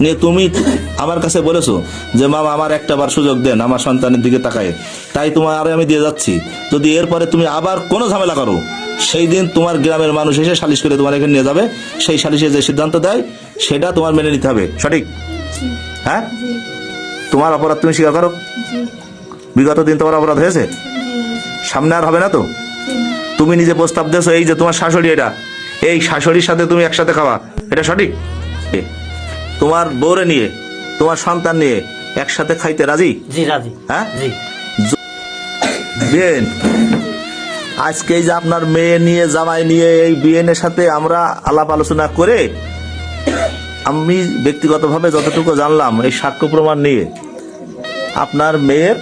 নিয়ে তুমি আমার কাছে বলেছ যে মামা আমার একটা বার সুযোগ দেন আমার সন্তানের দিকে তাকায়। তাই তোমার আরে আমি দিয়ে যাচ্ছি। যদি এরপরে তুমি আবার কোনো ঝামেলা করো সেই দিন তোমার গ্রামের মানুষ এসে সালিশ করে তোমার এখানে নিয়ে যাবে। সেই সালিশে যে সিদ্ধান্ত দেয় সেটা তোমার মেনে নিতে হবে। সঠিক? হ্যাঁ? তোমার অপরাধ তুমি স্বীকার করো। বিগত দিন তোমার অপরাধ হয়েছে? সামনে আর হবে না তো? তুমি নিজে প্রস্তাব দিয়েছ এই যে তোমার শাশুড়ি এটা। এই শাশুড়ির সাথে তুমি একসাথে খাওয়া। এটা সঠিক? তোমার বউরে নিয়ে তোমার সন্তান নিয়ে একসাথে খাইতে রাজি? জি রাজি। হ্যাঁ? জি। বিয়েন আজকে যে আপনার মেয়ে নিয়ে জামাই নিয়ে এই বিয়েনের সাথে আমরা আলাপ আলোচনা করে আমি ব্যক্তিগতভাবে যতটুকু জানলাম এই সাক্ষ্য প্রমাণ নিয়ে আপনার মেয়ের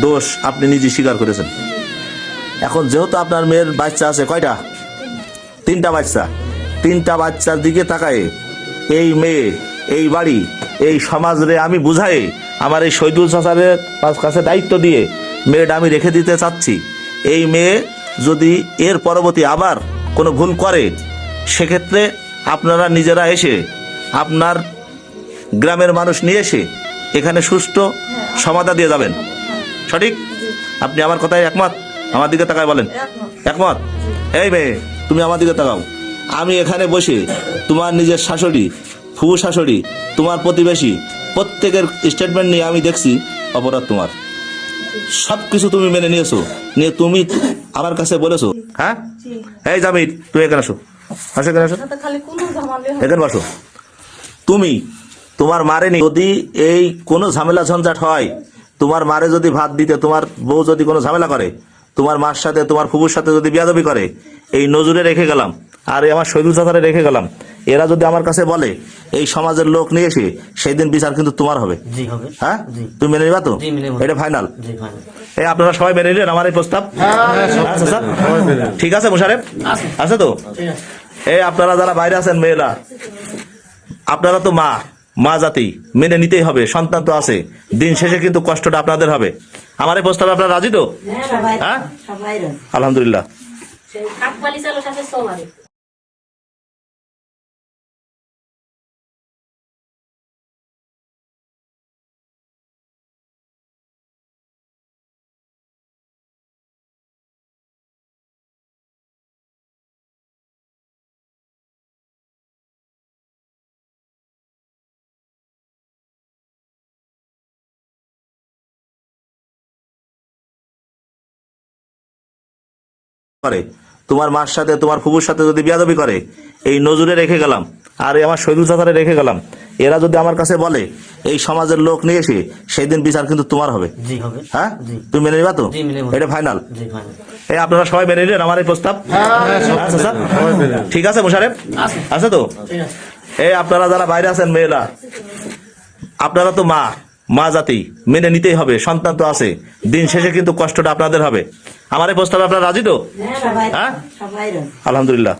দোষ আপনি নিজে স্বীকার করেছেন। এখন যেহেতু আপনার মেয়ের বাচ্চা আছে কয়টা? তিনটা বাচ্চা। তিনটা বাচ্চার দিকে তাকায় এই মেয়ে এই বাড়ি এই সমাজরে আমি বুঝাই আমার এই শহীদুল চাচারের পাশ- কাছে দায়িত্ব দিয়ে মেয়েটা আমি রেখে দিতে চাচ্ছি। এই মেয়ে যদি এর পরবর্তী আবার কোনো ভুল করে সেক্ষেত্রে আপনারা নিজেরা এসে আপনার গ্রামের মানুষ নিয়ে এসে এখানে সুষ্ঠু সমাধা দিয়ে যাবেন। সঠিক? আপনি আমার কথায় একমত? আমার দিকে তাকায় বলেন। একমত? এই মেয়ে তুমি আমার দিকে তাকাও। আমি এখানে বসে তোমার নিজের শাশুড়ি ফুবু শাশুড়ি তোমার প্রতিবেশী প্রত্যেকের স্টেটমেন্ট নিয়ে আমি দেখছি অপরাধ তোমার। সব কিছু তুমি মেনে নিয়েছো নিয়ে তুমি আমার কাছে বলেছ। হ্যাঁ? এই জামির তুমি এখানে আসো। আসো এখানে আসো। এখানে বসো। তুমি তোমার মারে যদি এই কোনো ঝামেলা ঝঞ্ঝাট হয় তোমার মারে যদি ভাত দিতে তোমার বউ যদি কোনো ঝামেলা করে তোমার মার সাথে তোমার ফুবুর সাথে যদি বিয়াদবি করে এই নজরে রেখে গেলাম। আর আমার শহীদুল চাচারে রেখে গেলাম। এরা যদি আমার কাছে বলে এই সমাজের লোক নিয়ে এসে সেই দিন বিচার কিন্তু তোমার হবে। হ্যাঁ? তুমি মেনে নিবা তো? মেনে। এটা ফাইনাল এই আপনারা সবাই মেনে নিলেন আমার এই প্রস্তাব? আচ্ছা স্যার। ঠিক আছে মোশারেফ আছে। তো? এই আপনারা যারা বাইরে আছেন মেয়েরা আপনারা তো মা মা জাতি মেনে নিতেই হবে সন্তান তো আছে। দিন শেষে কিন্তু কষ্টটা আপনাদের হবে। আমার এই প্রস্তাবে আপনারা রাজি তো? সবাই হ্যাঁ? সবাই আলহামদুলিল্লাহ। করে। তোমার মার সাথে তোমার ফুবুর সাথে যদি বিয়াদবি করে এই নজরে রেখে গেলাম। আর আমার শহীদুল চাচারে রেখে গেলাম। এরা যদি আমার কাছে বলে এই সমাজের লোক নিয়ে এসে সেই দিন বিচার কিন্তু তোমার হবে। হ্যাঁ? তুমি মেনে নিবা তো। এটা ফাইনাল এই আপনারা সবাই মেনে নিলেন আমার এই প্রস্তাব? আচ্ছা স্যার ঠিক আছে মোশারেফ আছে। তো? এই আপনারা যারা বাইরে আছেন মেয়েরা আপনারা তো মা। মা জাতি মেনে নিতেই হবে সন্তান তো আছে। দিন শেষে কিন্তু কষ্টটা আপনাদের হবে। আমার এই প্রস্তাবে আপনারা রাজি তো? সবাই হ্যাঁ? সবাই আলহামদুলিল্লাহ।